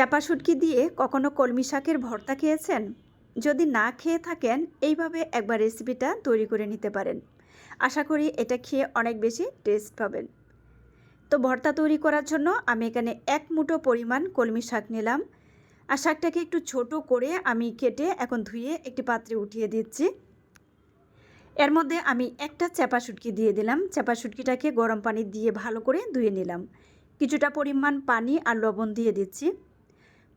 চাপা শুটকি দিয়ে কখনো কলমি শাকের ভর্তা খেয়েছেন? যদি না খেয়ে থাকেন, এইভাবে একবার রেসিপিটা তৈরি করে নিতে পারেন। আশা করি এটা খেয়ে অনেক বেশি টেস্ট পাবেন। তো ভর্তা তৈরি করার জন্য আমি এখানে এক মুঠো পরিমাণ কলমি শাক নিলাম। আর শাকটাকে একটু ছোট করে আমি কেটে এখন ধুয়ে একটি পাত্রে উঠিয়ে দিচ্ছি। এর মধ্যে আমি একটা চাপা শুটকি দিয়ে দিলাম। চাপা শুটকিটাকে গরম পানি দিয়ে ভালো করে ধুয়ে নিলাম। কিছুটা পরিমাণ পানি আর লবণ দিয়ে দিচ্ছি।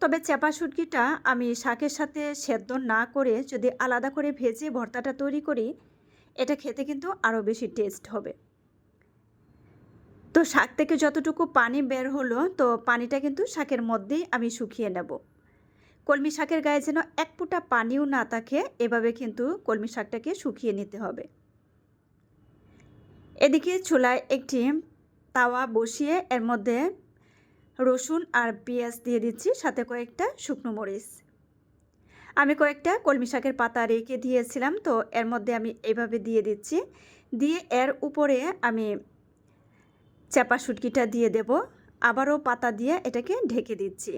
তবে চেপা শুটকিটা আমি শাকের সাথে সেদ্ধ না করে যদি আলাদা করে ভেজে ভর্তাটা তৈরি করি, এটা খেতে কিন্তু আরও বেশি টেস্ট হবে। তো শাক থেকে যতটুকু পানি বের হলো, তো পানিটা কিন্তু শাকের মধ্যেই আমি শুকিয়ে নেব। কলমি শাকের গায়ে যেন এক ফুটা পানিও না থাকে, এভাবে কিন্তু কলমি শাকটাকে শুকিয়ে নিতে হবে। এদিকে চুলায় একটি তাওয়া বসিয়ে এর মধ্যে রসুন আর পেঁয়াজ দিয়ে দিচ্ছি, সাথে কয়েকটা শুকনো মরিচ। আমি কয়েকটা কলমি শাকের পাতা রেখে দিয়েছিলাম, তো এর মধ্যে আমি এভাবে দিয়ে দিচ্ছি। দিয়ে এর উপরে আমি চাপা শুটকিটা দিয়ে দেব, আবারও পাতা দিয়ে এটাকে ঢেকে দিচ্ছি।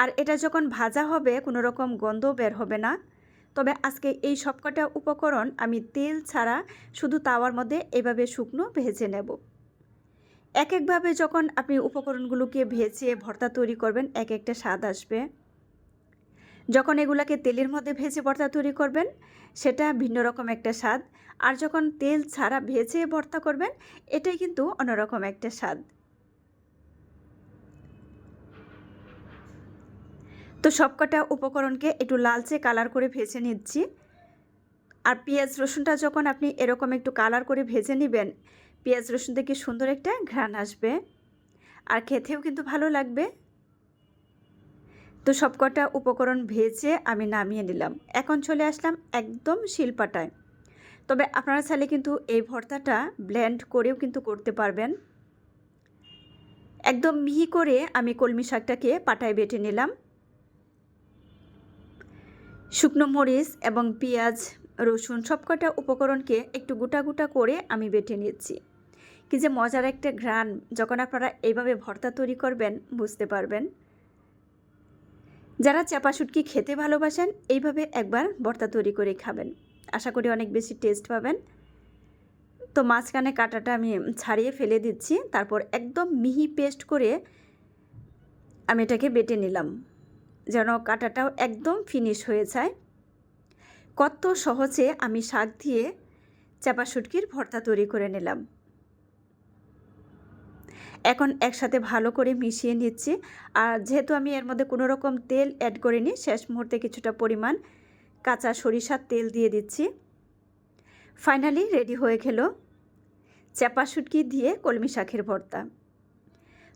আর এটা যখন ভাজা হবে, কোনো রকম গন্ধ বের হবে না। তবে আজকে এই সবকটা উপকরণ আমি তেল ছাড়া শুধু তাওয়ার মধ্যে এভাবে শুকনো ভেজে নেব। এক একভাবে যখন আপনি উপকরণগুলোকে ভেজে ভর্তা তৈরি করবেন এক একটা স্বাদ আসবে। যখন এগুলাকে তেলের মধ্যে ভেজে ভর্তা তৈরি করবেন, সেটা ভিন্ন রকম একটা স্বাদ। আর যখন তেল ছাড়া ভেজে ভর্তা করবেন, এটাই কিন্তু অন্যরকম একটা স্বাদ। তো সবকটা উপকরণকে একটু লালচে কালার করে ভেজে নিচ্ছি। আর পেঁয়াজ রসুনটা যখন আপনি এরকম একটু কালার করে ভেজে নেবেন পেঁয়াজ রসুন থেকে সুন্দর একটা ঘ্রাণ আসবে? আর খেতেও কিন্তু ভালো লাগবে। তো সবকটা উপকরণ ভেজে আমি নামিয়ে নিলাম। এখন চলে আসলাম একদম শিলপাটায়। তবে আপনারা চাইলে কিন্তু এই ভর্তাটা ব্লেন্ড করেও কিন্তু করতে পারবেন। একদম মিহি করে আমি কলমি শাকটাকে পাটায় বেটে নিলাম। শুকনো মরিচ এবং পেঁয়াজ রসুন সবকটা উপকরণকে একটু গোটা গোটা করে আমি বেটে নিচ্ছি। কি যে মজার একটা ঘ্রাণ, যখন আপনারা এইভাবে ভর্তা তৈরি করবেন, বুঝতে পারবেন। যারা চাপা শুটকি খেতে ভালোবাসেন, এইভাবে একবার ভর্তা তৈরি করে খাবেন। আশা করি অনেক বেশি টেস্ট পাবেন। তো মাঝখানে কাটাটা আমি ছাড়িয়ে ফেলে দিচ্ছি, তারপর একদম মিহি পেস্ট করে আমি এটাকে বেটে নিলাম। যেন কাটাটাও একদম ফিনিশ হয়ে যায়। কত সহজে আমি শাক দিয়ে চাপা শুটকির ভর্তা তৈরি করে নিলাম। এখন একসাথে ভালো করে মিশিয়ে নিচ্ছি। আর যেহেতু আমি এর মধ্যে কোনো রকম তেল অ্যাড করিনি, শেষ মুহূর্তে কিছুটা পরিমাণ কাঁচা সরিষার তেল দিয়ে দিচ্ছি। ফাইনালি রেডি হয়ে গেল চাপা শুটকি দিয়ে কলমি শাকের ভর্তা।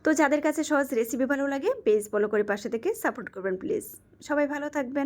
তো যাদের কাছে সহজ রেসিপি ভালো লাগে পেজ ফলো করে পাশে থেকে সাপোর্ট করবেন প্লিজ সবাই ভালো থাকবেন।